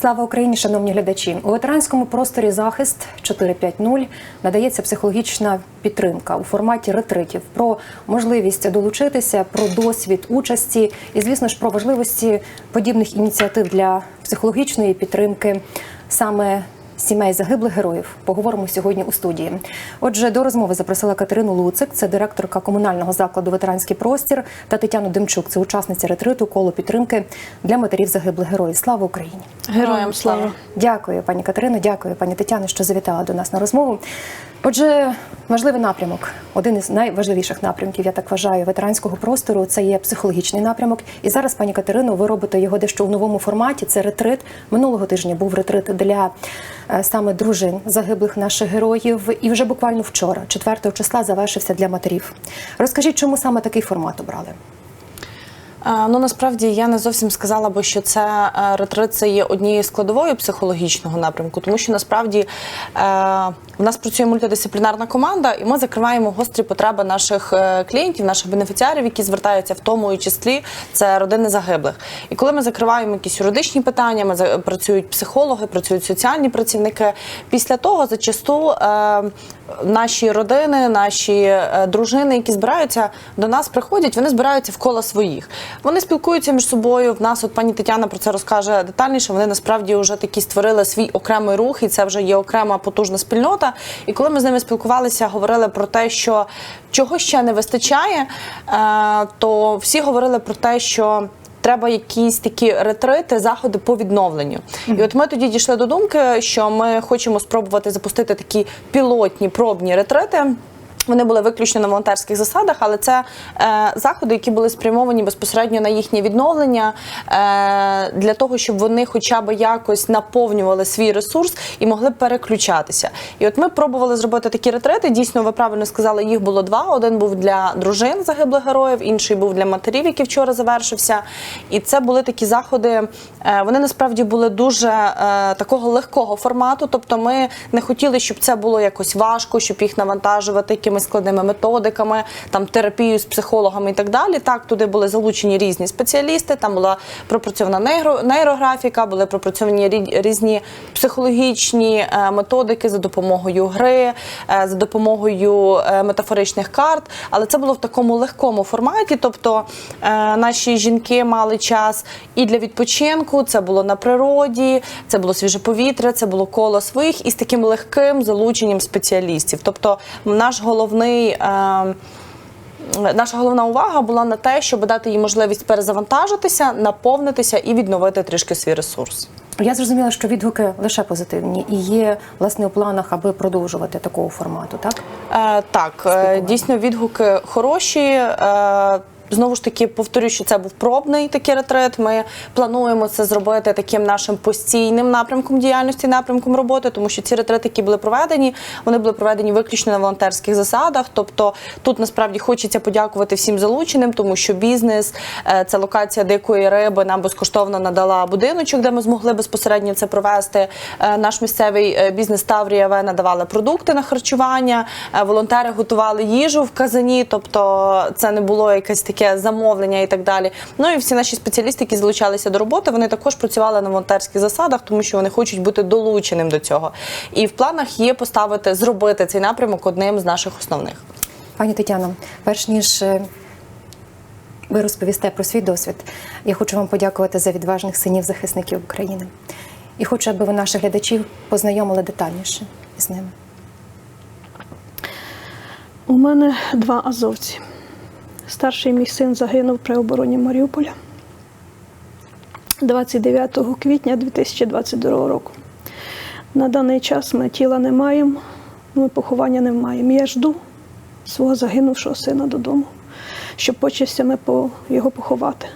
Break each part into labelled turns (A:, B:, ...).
A: Слава Україні, шановні глядачі! У ветеранському просторі захист 450 надається психологічна підтримка у форматі ретритів про можливість долучитися, про досвід участі і, звісно ж, про важливості подібних ініціатив для психологічної підтримки саме. Сімей загиблих героїв поговоримо сьогодні у студії. Отже, до розмови запросила Катерину Луцик, це директорка комунального закладу Ветеранський простір та Тетяну Демчук, це учасниця ретриту коло підтримки для матерів загиблих героїв. Слава Україні!
B: Героям слава.
A: Дякую, пані Катерино, дякую, пані Тетяно, що завітала до нас на розмову. Отже, важливий напрямок, один із найважливіших напрямків, я так вважаю, ветеранського простору це є психологічний напрямок. І зараз, пані Катерино, ви робите його дещо у новому форматі. Це ретрит. Минулого тижня був ретрит для е, саме дружин загиблих наших героїв. І вже буквально вчора, 4 числа, завершився для матерів. Розкажіть, чому саме такий формат обрали?
B: Ну насправді я не зовсім сказала би, що це е, ретрит є однією складовою психологічного напрямку, тому що насправді е, в нас працює мультидисциплінарна команда, і ми закриваємо гострі потреби наших е, клієнтів, наших бенефіціарів, які звертаються в тому і числі це родини загиблих. І коли ми закриваємо якісь юридичні питання, ми працюють психологи, працюють соціальні працівники. Після того зачасту наші родини, наші дружини, які збираються до нас, приходять, вони збираються в коло своїх. Вони спілкуються між собою. В нас, от пані Тетяна про це розкаже детальніше. Вони насправді вже такі створили свій окремий рух, і це вже є окрема потужна спільнота. І коли ми з ними спілкувалися, говорили про те, що чого ще не вистачає, е, то всі говорили про те, що. Треба якісь такі ретрити, заходи по відновленню. І от ми тоді дійшли до думки, що ми хочемо спробувати запустити такі пілотні пробні ретрити. Вони були виключно на волонтерських засадах, але це е, заходи, які були спрямовані безпосередньо на їхнє відновлення е, для того, щоб вони хоча б якось наповнювали свій ресурс і могли переключатися. І от ми пробували зробити такі ретрити. Дійсно, ви правильно сказали, їх було два. Один був для дружин загиблих героїв, інший був для матерів, який вчора завершився. І це були такі заходи. е, Вони насправді були дуже е, такого легкого формату. Тобто, ми не хотіли, щоб це було якось важко, щоб їх навантажувати складними методиками, там терапію з психологами і так далі. Так, туди були залучені різні спеціалісти. Там була пропрацьована нейрографіка, були пропрацьовані різні психологічні е, методики за допомогою гри, е, за допомогою е, метафоричних карт. Але це було в такому легкому форматі. Тобто наші жінки мали час і для відпочинку, це було на природі, це було свіже повітря, це було коло своїх і з таким легким залученням спеціалістів. Тобто, наш головний. Е, Наша головна увага була на те, щоб дати їй можливість перезавантажитися, наповнитися і відновити трішки свій ресурс.
A: Я зрозуміла, що відгуки лише позитивні і є власне у планах, аби продовжувати такого формату, так?
B: Е, так, е, дійсно відгуки хороші. Е, Знову ж таки, повторюю, що це був пробний такий ретрит. Ми плануємо це зробити таким нашим постійним напрямком діяльності, напрямком роботи, тому що ці ретрити, які були проведені, вони були проведені виключно на волонтерських засадах. Тобто тут насправді хочеться подякувати всім залученим, тому що бізнес, е, це локація дикої риби, нам безкоштовно надала будиночок, де ми змогли безпосередньо це провести. Е, Наш місцевий е, бізнес Таврія В надавали продукти на харчування. Волонтери готували їжу в казані, тобто це не було якесь таке замовлення і так далі. Ну і всі наші спеціалісти, які залучалися до роботи, вони також працювали на волонтерських засадах, тому що вони хочуть бути долученим до цього. І в планах є поставити зробити цей напрямок одним з наших основних.
A: Пані Тетяно, перш ніж е, ви розповісте про свій досвід, я хочу вам подякувати за відважних синів захисників України. І хочу, аби ви наших глядачів познайомили детальніше з ними.
C: У мене два азовці. Старший мій син загинув при обороні Маріуполя 29 квітня 2022 року. На даний час ми тіла не маємо, ми поховання не маємо. Я жду свого загинувшого сина додому, щоб почистями по його поховати.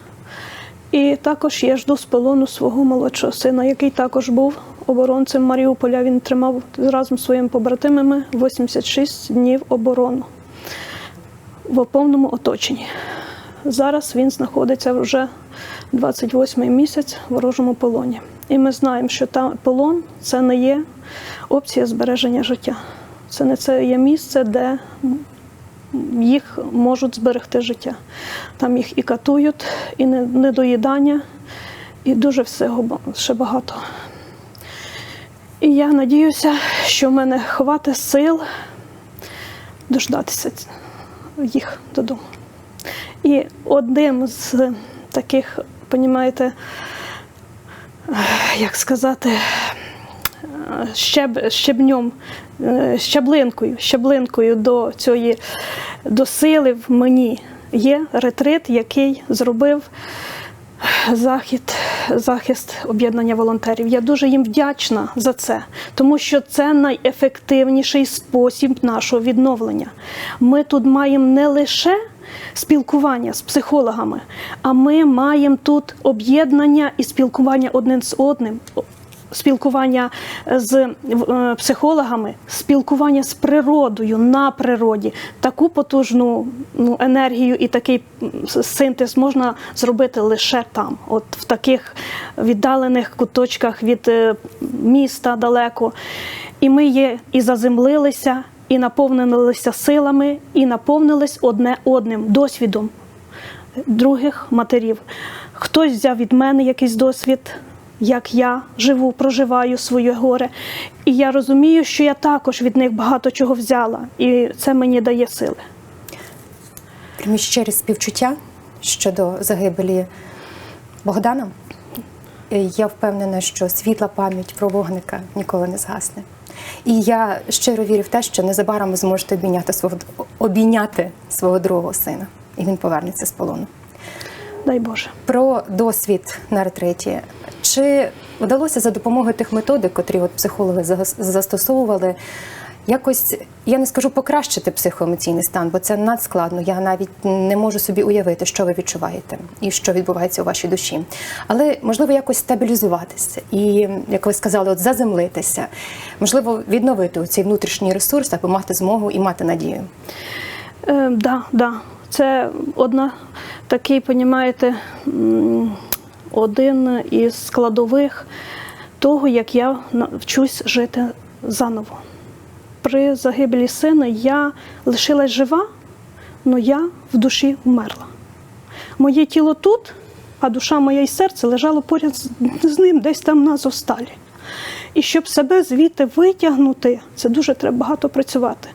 C: І також я жду з полону свого молодшого сина, який також був оборонцем Маріуполя. Він тримав разом з своїми побратимами 86 днів оборону в повному оточенні. Зараз він знаходиться вже 28-й місяць в ворожому полоні. І ми знаємо, що та полон це не є опція збереження життя. Це не це є місце, де їх можуть зберегти життя. Там їх і катують, і недоїдання, і дуже всього ще багато. І я надіюся, що в мене хватить сил дождатися їх додому. І одним з таких, понімаєте, як сказати, щеб, щебнем, е, щаблинкою, щаблинкою до цієї до сили в мені є ретрит, який зробив захід, захист об'єднання волонтерів. Я дуже їм вдячна за це, тому що це найефективніший спосіб нашого відновлення. Ми тут маємо не лише спілкування з психологами, а ми маємо тут об'єднання і спілкування один з одним. Спілкування з е, психологами, спілкування з природою на природі. Таку потужну ну, енергію і такий синтез можна зробити лише там, от в таких віддалених куточках від е, міста далеко. І ми є і заземлилися, і наповнилися силами, і наповнились одне одним досвідом других матерів. Хтось взяв від мене якийсь досвід, як я живу, проживаю своє горе. І я розумію, що я також від них багато чого взяла, і це мені дає сили.
A: Прямі щирі співчуття щодо загибелі Богдана. Я впевнена, що світла пам'ять про вогника ніколи не згасне. І я щиро вірю в те, що незабаром ви зможете обійняти свого обійняти свого другого сина, і він повернеться з полону.
C: Дай Боже.
A: Про досвід на ретреті. Чи вдалося за допомогою тих методик, котрі от психологи зас- застосовували, якось, я не скажу покращити психоемоційний стан, бо це надскладно. Я навіть не можу собі уявити, що ви відчуваєте і що відбувається у вашій душі. Але можливо якось стабілізуватися і, як ви сказали, от заземлитися, можливо, відновити цей внутрішній ресурс, аби мати змогу і мати надію.
C: Е, да, да. Це одна такий, понімаєте, один із складових того, як я навчусь жити заново. При загибелі сина я лишилась жива, але я в душі вмерла. Моє тіло тут, а душа моя і серце лежало поряд з ним, десь там на зосталі. І щоб себе звідти витягнути, це дуже треба багато працювати.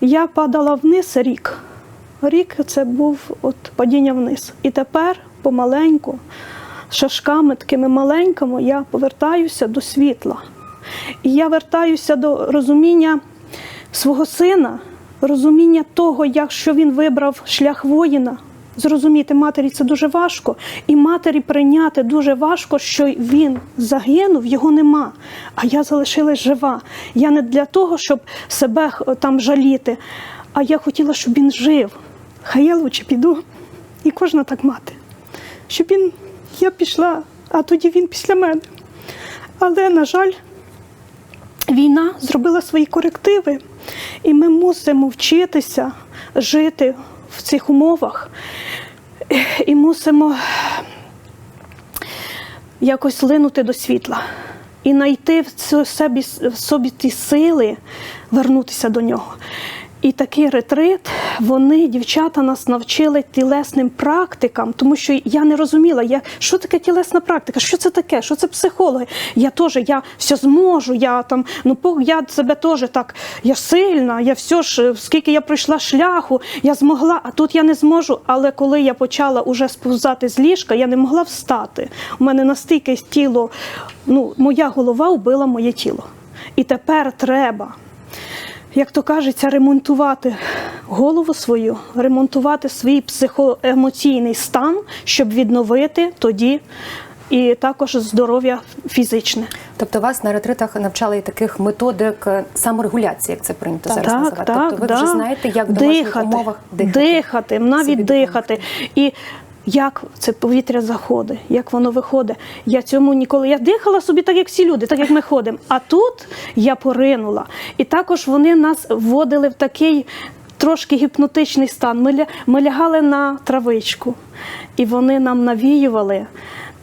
C: Я падала вниз рік. Рік це був от падіння вниз. І тепер помаленьку, шашками такими маленькими, я повертаюся до світла. І я вертаюся до розуміння свого сина, розуміння того, як що він вибрав шлях воїна. Зрозуміти матері це дуже важко, і матері прийняти дуже важко, що він загинув, його нема. А я залишилась жива. Я не для того, щоб себе там жаліти, а я хотіла, щоб він жив. Хай я лучше піду. І кожна так мати. Щоб він, я пішла, а тоді він після мене. Але, на жаль, війна зробила свої корективи, і ми мусимо вчитися жити в цих умовах. І мусимо якось линути до світла і знайти в собі, в собі ті сили вернутися до нього. І такий ретрит, вони, дівчата, нас навчили тілесним практикам, тому що я не розуміла, я, що таке тілесна практика, що це таке, що це психологи. Я теж я все зможу, я там, ну я себе теж так, я сильна, я все ж, скільки я пройшла шляху, я змогла, а тут я не зможу. Але коли я почала уже сповзати з ліжка, я не могла встати. У мене настільки тіло, ну, моя голова вбила моє тіло. І тепер треба як то кажеться, ремонтувати голову свою, ремонтувати свій психоемоційний стан, щоб відновити тоді і також здоров'я фізичне.
A: Тобто вас на ретритах навчали і таких методик е, саморегуляції, як це прийнято зараз
C: так,
A: називати.
C: так,
A: тобто ви
C: да.
A: вже знаєте, як в домашніх
C: дихати,
A: умовах дихати.
C: дихати, навіть дихати. І як це повітря заходить, як воно виходить. Я цьому ніколи. Я дихала собі так, як всі люди, так як ми ходимо. А тут я поринула. І також вони нас вводили в такий. Трошки гіпнотичний стан. Ми, ми лягали на травичку, і вони нам навіювали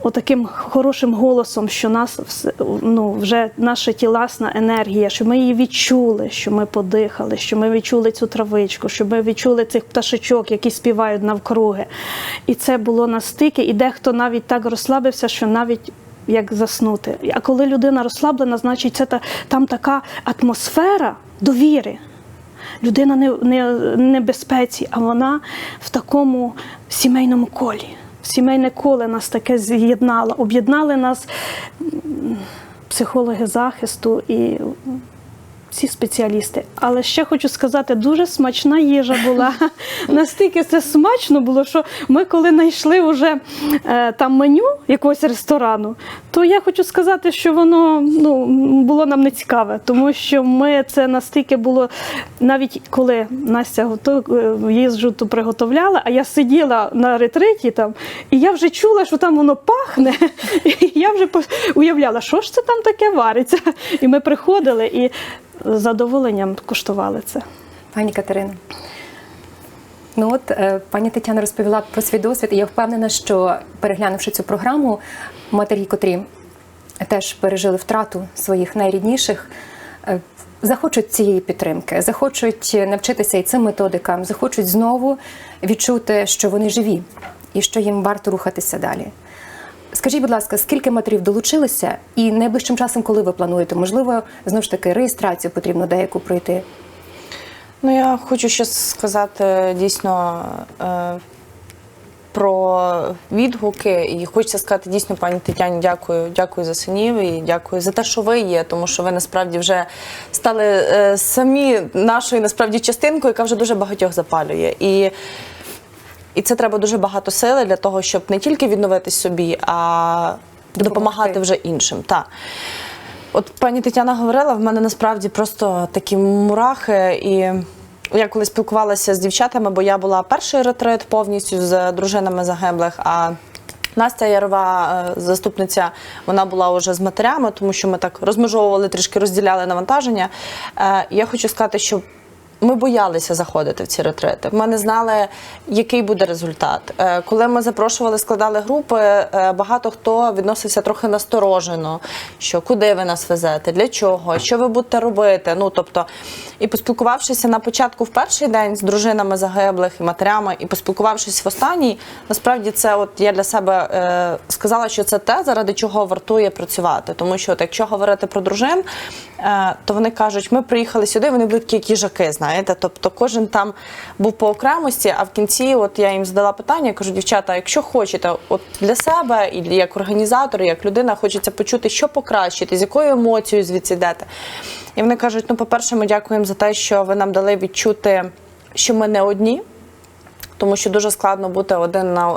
C: отаким хорошим голосом, що нас ну, вже наша тіласна енергія, що ми її відчули, що ми подихали, що ми відчули цю травичку, що ми відчули цих пташечок, які співають навкруги. І це було настільки, і дехто навіть так розслабився, що навіть. Як заснути. А коли людина розслаблена, значить це та, там така атмосфера довіри. Людина не, не, не в безпеці, а вона в такому сімейному колі. Сімейне коле нас таке з'єднало, об'єднали нас психологи захисту і всі спеціалісти. Але ще хочу сказати, дуже смачна їжа була. Настільки це смачно було, що ми, коли знайшли вже е, там меню якогось ресторану, то я хочу сказати, що воно ну, було нам не цікаве, тому що ми це настільки було, навіть коли Настя готу, е, їжу ту приготовляла, а я сиділа на ретриті там, і я вже чула, що там воно пахне. І я вже уявляла, що ж це там таке вариться. І ми приходили і задоволенням куштували це.
A: Пані Катерино. Ну от е, пані Тетяна розповіла про свій досвід, і я впевнена, що переглянувши цю програму, матері, котрі теж пережили втрату своїх найрідніших, е, захочуть цієї підтримки, захочуть навчитися і цим методикам, захочуть знову відчути, що вони живі і що їм варто рухатися далі. Скажіть, будь ласка, скільки матерів долучилися, і найближчим часом, коли ви плануєте, можливо, знову ж таки реєстрацію потрібно деяку пройти.
B: Ну, я хочу ще сказати дійсно е, про відгуки. І хочеться сказати дійсно, пані Тетяні, дякую, дякую за синів і дякую за те, що ви є, тому що ви насправді вже стали е, самі нашою насправді частинкою, яка вже дуже багатьох запалює. І і це треба дуже багато сили для того, щоб не тільки відновитись собі, а допомагати вже іншим. Так. От пані Тетяна говорила, в мене насправді просто такі мурахи. І я коли спілкувалася з дівчатами, бо я була перший ретрит повністю з дружинами загиблих. а Настя Ярова, е, заступниця, вона була вже з матерями, тому що ми так розмежовували, трішки розділяли навантаження. Е, Я хочу сказати, що ми боялися заходити в ці ретрити. Ми не знали, який буде результат. Е, Коли ми запрошували, складали групи, е, багато хто відносився трохи насторожено, що куди ви нас везете, для чого, що ви будете робити. Ну тобто, і поспілкувавшися на початку в перший день з дружинами загиблих і матерями, і поспілкувавшись в останній, насправді це от я для себе е, сказала, що це те, заради чого вартує працювати. Тому що, от, якщо говорити про дружин, то вони кажуть, ми приїхали сюди, вони були такі їжаки, знаєте. Тобто кожен там був по окремості, а в кінці, от я їм задала питання, кажу, дівчата, якщо хочете, от для себе і як організатор, як людина, хочеться почути, що покращити, з якою емоцією звідси йдете. І вони кажуть: ну, по-перше, ми дякуємо за те, що ви нам дали відчути, що ми не одні. Тому що дуже складно бути один на,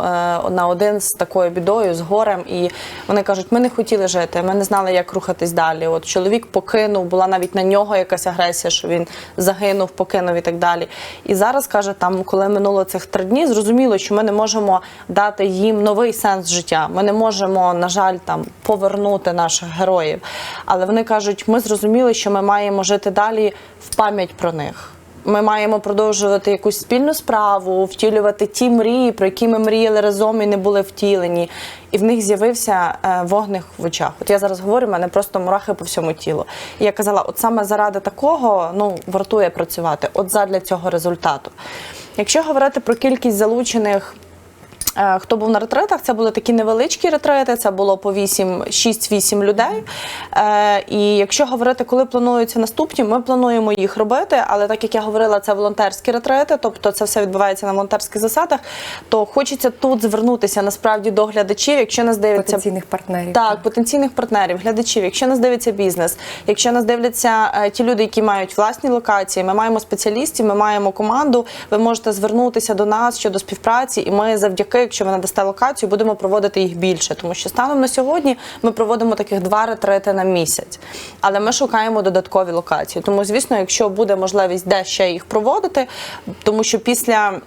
B: е, на один з такою бідою, з горем. І вони кажуть, ми не хотіли жити, ми не знали, як рухатись далі. От чоловік покинув, була навіть на нього якась агресія, що він загинув, покинув і так далі. І зараз каже, там, коли минуло цих три дні, зрозуміло, що ми не можемо дати їм новий сенс життя. Ми не можемо, на жаль, там повернути наших героїв. Але вони кажуть, ми зрозуміли, що ми маємо жити далі в пам'ять про них. Ми маємо продовжувати якусь спільну справу, втілювати ті мрії, про які ми мріяли разом і не були втілені. І в них з'явився е, вогник в очах. От я зараз говорю, в мене просто мурахи по всьому тілу. І я казала, от саме заради такого ну вартує працювати, от задля цього результату. Якщо говорити про кількість залучених. Е, Хто був на ретритах, це були такі невеличкі ретрети, це було по 8, 6-8 людей. Е, І якщо говорити, коли плануються наступні, ми плануємо їх робити, але так як я говорила, це волонтерські ретрети, тобто це все відбувається на волонтерських засадах, то хочеться тут звернутися насправді до глядачів, якщо нас дивиться
A: потенційних партнерів.
B: так, потенційних партнерів, глядачів. Якщо нас дивиться бізнес, якщо нас дивляться е, ті люди, які мають власні локації, ми маємо спеціалістів, ми маємо команду. Ви можете звернутися до нас щодо співпраці, і ми завдяки, якщо вона дасте локацію, будемо проводити їх більше. Тому що станом на сьогодні ми проводимо таких два ретрети на місяць, але ми шукаємо додаткові локації. Тому, звісно, якщо буде можливість де ще їх проводити, тому що після.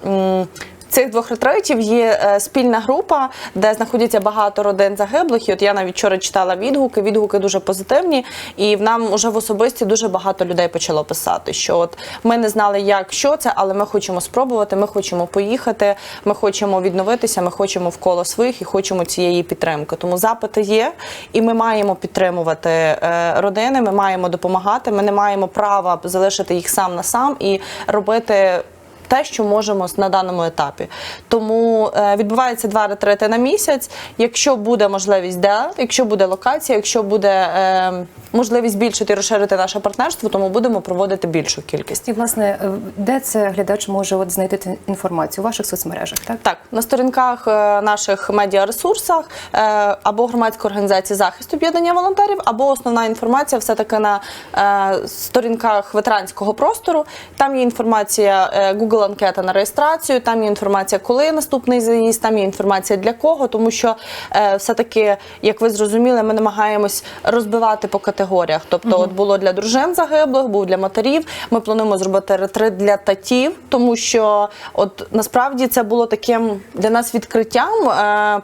B: Цих двох ретритів є е, спільна група, де знаходяться багато родин загиблих. І от я навіть вчора читала відгуки. Відгуки дуже позитивні, і в нам уже в особисті дуже багато людей почало писати, що от ми не знали, як що це, але ми хочемо спробувати. Ми хочемо поїхати. Ми хочемо відновитися. Ми хочемо в коло своїх і хочемо цієї підтримки. Тому запити є, і ми маємо підтримувати е, родини. Ми маємо допомагати. Ми не маємо права залишити їх сам на сам і робити. Те, що можемо на даному етапі, тому е, відбувається два ретрити на місяць. Якщо буде можливість, де якщо буде локація, якщо буде е, можливість збільшити і розширити наше партнерство, то ми будемо проводити більшу кількість.
A: І власне, е, де це глядач може от знайти інформацію у ваших соцмережах, так?
B: Так, на сторінках наших медіаресурсах або громадської організації захист об'єднання волонтерів, або основна інформація все таки на сторінках ветеранського простору. Там є інформація е, Google анкета на реєстрацію, там є інформація, коли наступний заїзд, там є інформація для кого, тому що е, все таки, як ви зрозуміли, ми намагаємось розбивати по категоріях. Тобто, от було для дружин загиблих, був для матерів. Ми плануємо зробити ретрит для татів, тому що от насправді це було таким для нас відкриттям. Е,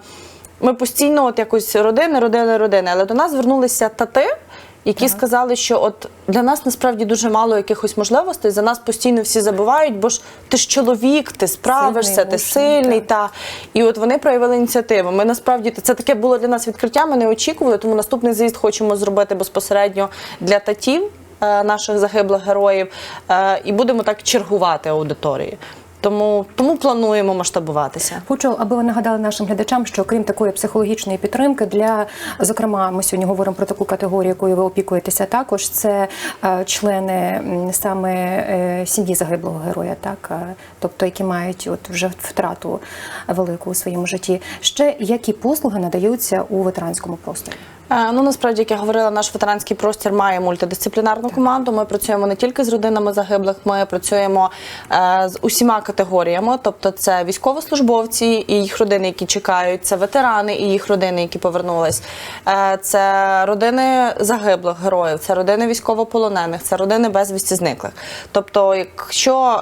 B: Ми постійно, от якось родини, родини, родини, але до нас звернулися тати. Які сказали, що от для нас насправді дуже мало якихось можливостей. За нас постійно всі забувають, бо ж ти ж чоловік, ти справишся,
A: Сильний,
B: ти
A: мужній,
B: сильний. Та і от вони проявили ініціативу. Ми насправді це таке було для нас відкриття. Ми не очікували, тому наступний заїзд хочемо зробити безпосередньо для татів е, наших загиблих героїв, е, і будемо так чергувати аудиторії. Тому, тому плануємо масштабуватися.
A: Хочу, аби ви нагадали нашим глядачам, що крім такої психологічної підтримки, для зокрема, ми сьогодні говоримо про таку категорію, якою ви опікуєтеся. Також це е, члени саме е, сім'ї загиблого героя, так е, тобто які мають от вже втрату велику у своєму житті. Ще які послуги надаються у ветеранському просторі?
B: Е, Ну насправді, як я говорила, наш ветеранський простір має мультидисциплінарну команду. Ми працюємо не тільки з родинами загиблих, ми працюємо е, з усіма категоріями. Тобто, це військовослужбовці і їх родини, які чекають, це ветерани і їх родини, які повернулись. Е, Це родини загиблих героїв, це родини військовополонених, це родини безвісті зниклих. Тобто, якщо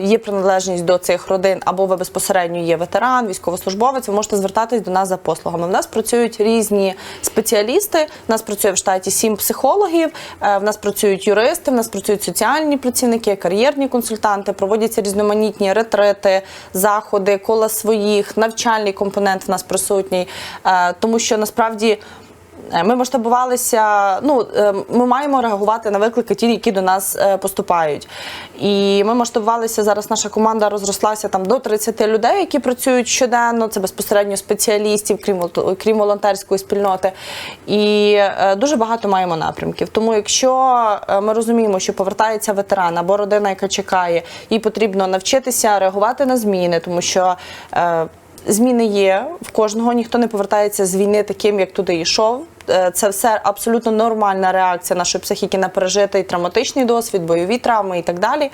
B: є приналежність до цих родин, або ви безпосередньо є ветеран, військовослужбовець, ви можете звертатись до нас за послугами. В нас працюють різні спеціалісти. В нас працює в штаті сім психологів. е, В нас працюють юристи, в нас працюють соціальні працівники, кар'єрні консультанти. Проводяться різноманітні ретрити, заходи, кола своїх, навчальний компонент в нас присутній, Е, тому що насправді. Е, Ми масштабувалися. Ну е, ми маємо реагувати на виклики, ті, які до нас е, поступають. І ми масштабувалися зараз. Наша команда розрослася там до 30 людей, які працюють щоденно. Це безпосередньо спеціалістів, крім крім волонтерської спільноти. І дуже багато маємо напрямків. Тому, якщо ми розуміємо, що повертається ветеран або родина, яка чекає, їй потрібно навчитися реагувати на зміни, тому що. Зміни є в кожного, ніхто не повертається з війни таким, як туди йшов. Е, Це все абсолютно нормальна реакція нашої психіки на пережитий травматичний досвід, бойові травми і так далі.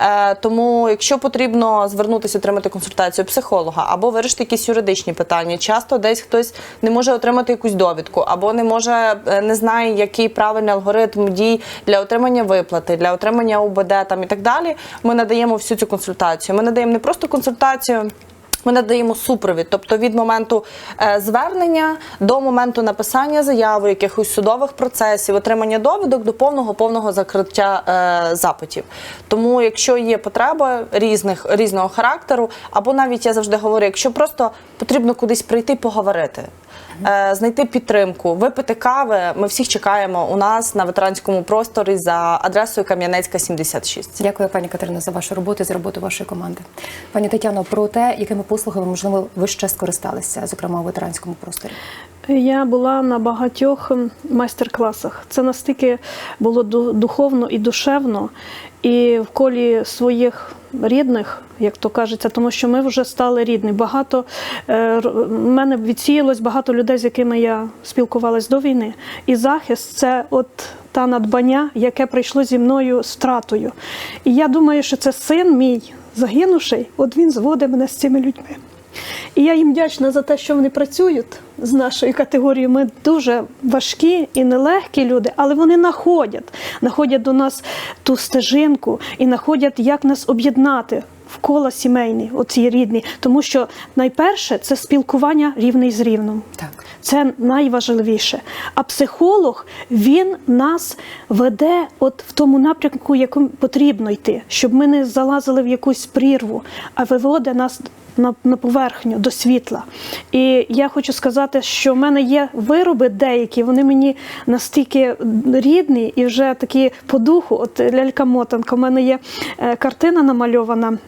B: Е, Тому, якщо потрібно звернутися, отримати консультацію психолога або вирішити якісь юридичні питання, часто десь хтось не може отримати якусь довідку, або не може е, не знає, який правильний алгоритм дій для отримання виплати, для отримання УБД там і так далі. Ми надаємо всю цю консультацію. Ми надаємо не просто консультацію. Ми надаємо супровід, тобто від моменту е, звернення до моменту написання заяви, якихось судових процесів, отримання довідок до повного повного закриття е, запитів. Тому, якщо є потреба різних різного характеру, або навіть я завжди говорю, якщо просто потрібно кудись прийти поговорити. Е, Знайти підтримку, випити кави. Ми всіх чекаємо у нас на ветеранському просторі за адресою Кам'янецька 76.
A: Дякую, пані Катерина, за вашу роботу і за роботу вашої команди. Пані Тетяно, про те, якими послугами можливо ви ще скористалися, зокрема у ветеранському просторі.
C: Я була на багатьох майстер-класах. Це настільки було духовно і душевно, і в колі своїх рідних, як то кажеться, тому що ми вже стали рідні. Багато е, в мене відсіялось багато людей, з якими я спілкувалась до війни. І захист це от та надбання, яке прийшло зі мною з втратою. І я думаю, що це син мій загинувший, от він зводить мене з цими людьми. І я їм вдячна за те, що вони працюють з нашою категорією. Ми дуже важкі і нелегкі люди, але вони знаходять, знаходять до нас ту стежинку і знаходять, як нас об'єднати в коло сімейні, оці рідні. Тому що найперше це спілкування рівний з рівним.
A: Так.
C: Це найважливіше. А психолог він нас веде от в тому напрямку, якому потрібно йти, щоб ми не залазили в якусь прірву, а виводить нас на, на поверхню до світла. І я хочу сказати, що в мене є вироби деякі, вони мені настільки рідні і вже такі по духу. От лялька мотанка. У мене є е, картина намальована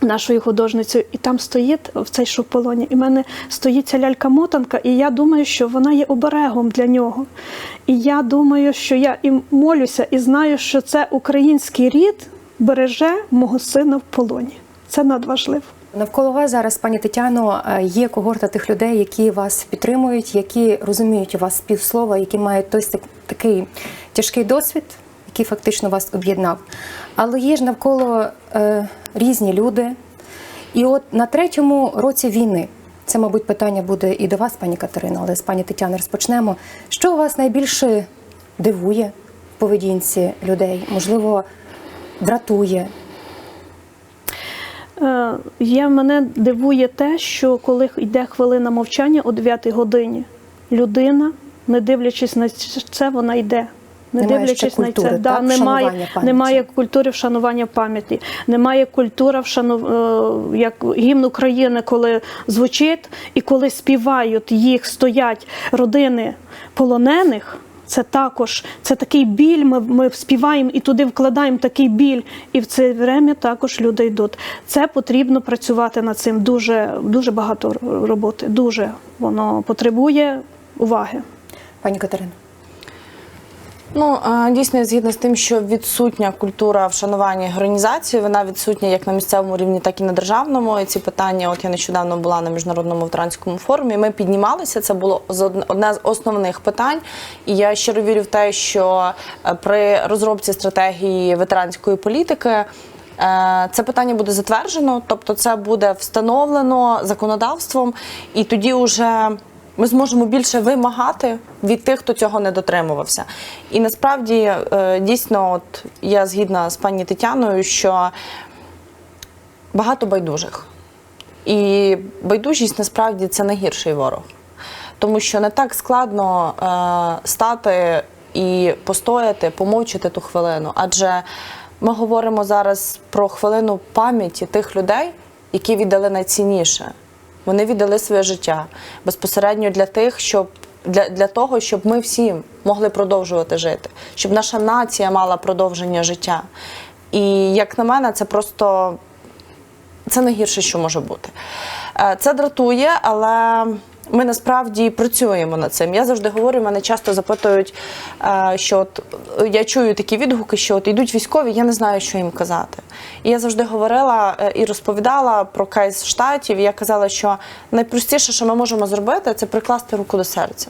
C: нашою художницею, і там стоїть в цей шополоні. І в мене стоїть ця лялька-мотанка, і я думаю, що вона є оберегом для нього. І я думаю, що я і молюся, і знаю, що це український рід береже мого сина в полоні. Це надважливо.
A: Навколо вас зараз, пані Тетяно, е, є когорта тих людей, які вас підтримують, які розуміють у вас співслова, які мають той такий тяжкий досвід, який фактично вас об'єднав. Але є ж навколо е, різні люди. І от на третьому році війни, це, мабуть, питання буде і до вас, пані Катерино, але з пані Тетяни розпочнемо. Що вас найбільше дивує в поведінці людей? Можливо, дратує?
C: Е, Я мене дивує те, що коли йде хвилина мовчання о 9 годині, людина, не дивлячись на це, вона йде. Не
A: Немає
C: дивлячись на це, да, немає, немає культури вшанування пам'яті, немає культури вшану, е, як гімн України, коли звучить, і коли співають їх, стоять родини полонених. Це також це такий біль. Ми, ми співаємо і туди вкладаємо такий біль, і в це время також люди йдуть. Це потрібно працювати над цим. Дуже дуже багато роботи. Дуже воно потребує уваги.
A: Пані Катерино.
B: Ну дійсно я згідна з тим, що відсутня культура вшанування організації, вона відсутня як на місцевому рівні, так і на державному. І ці питання, от я нещодавно була на міжнародному ветеранському форумі. Ми піднімалися. Це було одне- одне з основних питань. І я щиро вірю в те, що е, при розробці стратегії ветеранської політики. е, Це питання буде затверджено, тобто це буде встановлено законодавством, і тоді вже ми зможемо більше вимагати від тих, хто цього не дотримувався. І насправді е, дійсно, от я згідна з пані Тетяною, що багато байдужих. І байдужість насправді це найгірший ворог. Тому що не так складно е, стати і постояти, помовчати ту хвилину. Адже ми говоримо зараз про хвилину пам'яті тих людей, які віддали найцінніше. Вони віддали своє життя безпосередньо для тих, щоб для, для того, щоб ми всі могли продовжувати жити, щоб наша нація мала продовження життя. І як на мене, це просто це найгірше, що може бути. Е, Це дратує, але ми насправді працюємо над цим. Я завжди говорю, мене часто запитують, е, що от е, я чую такі відгуки, що от йдуть військові, я не знаю, що їм казати. І я завжди говорила е, і розповідала про кейс штатів. І я казала, що найпростіше, що ми можемо зробити, це прикласти руку до серця.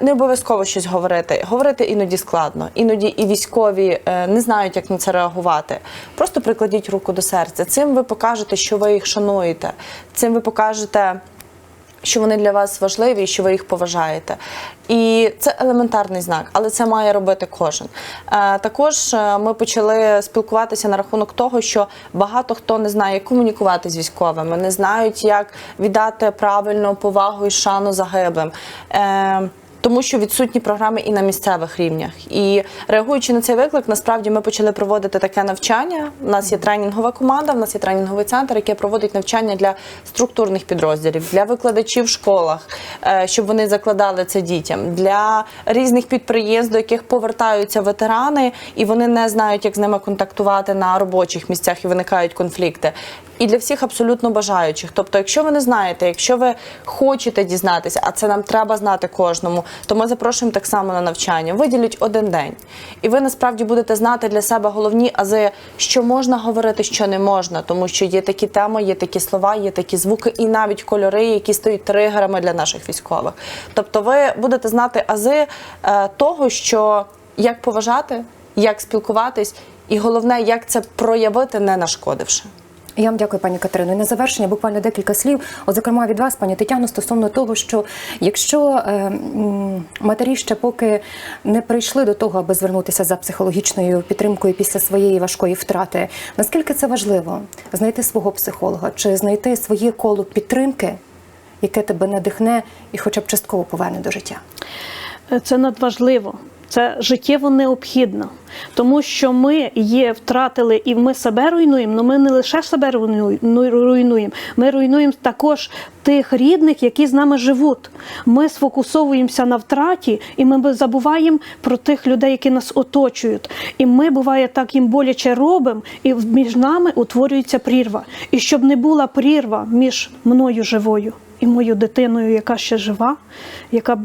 B: Не обов'язково щось говорити. Говорити іноді складно. Іноді і військові не знають, як на це реагувати. Просто прикладіть руку до серця. Цим ви покажете, що ви їх шануєте. Цим ви покажете. Що вони для вас важливі, що ви їх поважаєте, і це елементарний знак, але це має робити кожен. Е, також е, ми почали спілкуватися на рахунок того, що багато хто не знає, як комунікувати з військовими, не знають, як віддати правильну повагу і шану загиблим. Тому що відсутні програми і на місцевих рівнях. І реагуючи на цей виклик, насправді ми почали проводити таке навчання. У нас є тренінгова команда, в нас є тренінговий центр, який проводить навчання для структурних підрозділів, для викладачів в школах, е, щоб вони закладали це дітям, для різних підприємств, до яких повертаються ветерани, і вони не знають, як з ними контактувати на робочих місцях і виникають конфлікти. І для всіх абсолютно бажаючих. Тобто, якщо ви не знаєте, якщо ви хочете дізнатися, а це нам треба знати кожному, то ми запрошуємо так само на навчання. Виділіть один день, і ви насправді будете знати для себе головні ази, що можна говорити, що не можна, тому що є такі теми, є такі слова, є такі звуки, і навіть кольори, які стають тригерами для наших військових. Тобто, ви будете знати ази е, того, що як поважати, як спілкуватись, і головне, як це проявити, не нашкодивши.
A: Я вам дякую, пані Катерино. І на завершення буквально декілька слів. От, зокрема, від вас, пані Тетяно, стосовно того, що якщо е, матері ще поки не прийшли до того, аби звернутися за психологічною підтримкою після своєї важкої втрати, наскільки це важливо знайти свого психолога чи знайти своє коло підтримки, яке тебе надихне і хоча б частково поверне до життя?
C: Це надважливо. Це життєво необхідно, тому що ми є втратили і ми себе руйнуємо. але ми не лише себе руйнуємо, ну. Ми руйнуємо також тих рідних, які з нами живуть. Ми сфокусовуємося на втраті, і ми забуваємо про тих людей, які нас оточують. І ми буває так їм боляче робимо, і між нами утворюється прірва. І щоб не була прірва між мною живою і моєю дитиною, яка ще жива, яка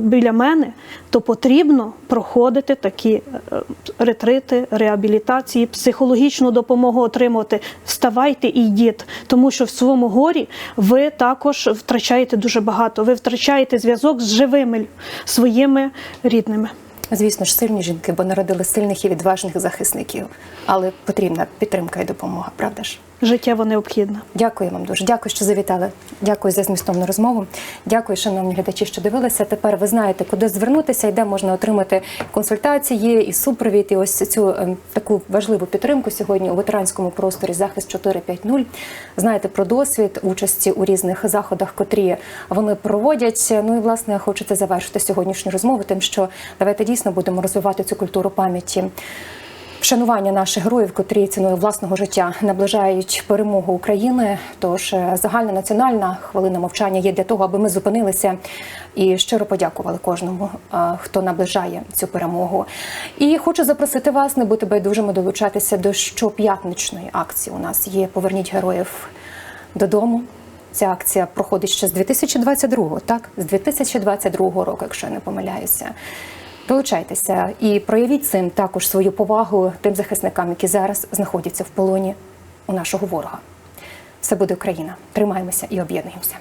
C: біля мене, то потрібно проходити такі е, ретрити, реабілітації, психологічну допомогу отримувати. Вставайте і йдіть, тому що в своєму горі ви також втрачаєте дуже багато. Ви втрачаєте зв'язок з живими своїми рідними.
A: Звісно ж, сильні жінки, бо народили сильних і відважних захисників, але потрібна підтримка і допомога, правда ж?
C: Життєво необхідно.
A: Дякую вам дуже. Дякую, що завітали. Дякую за змістовну розмову. Дякую, шановні глядачі, що дивилися. Тепер ви знаєте, куди звернутися і де можна отримати консультації і супровід. І ось цю ем, таку важливу підтримку сьогодні у ветеранському просторі захист 450. Знаєте про досвід участі у різних заходах, котрі вони проводять. Ну і власне хочеться завершити сьогоднішню розмову, тим, що давайте дійсно будемо розвивати цю культуру пам'яті. Вшанування наших героїв, котрі ціною власного життя наближають перемогу України. Тож е, загальна національна хвилина мовчання є для того, аби ми зупинилися і щиро подякували кожному, е, хто наближає цю перемогу. І хочу запросити вас не бути байдужими долучатися до щоп'ятничної акції. У нас є Поверніть героїв додому. Ця акція проходить ще з 2022, так? З 2022 року, якщо я не помиляюся. Долучайтеся і проявіть цим також свою повагу тим захисникам, які зараз знаходяться в полоні у нашого ворога. Все буде Україна. Тримаємося і об'єднуємося.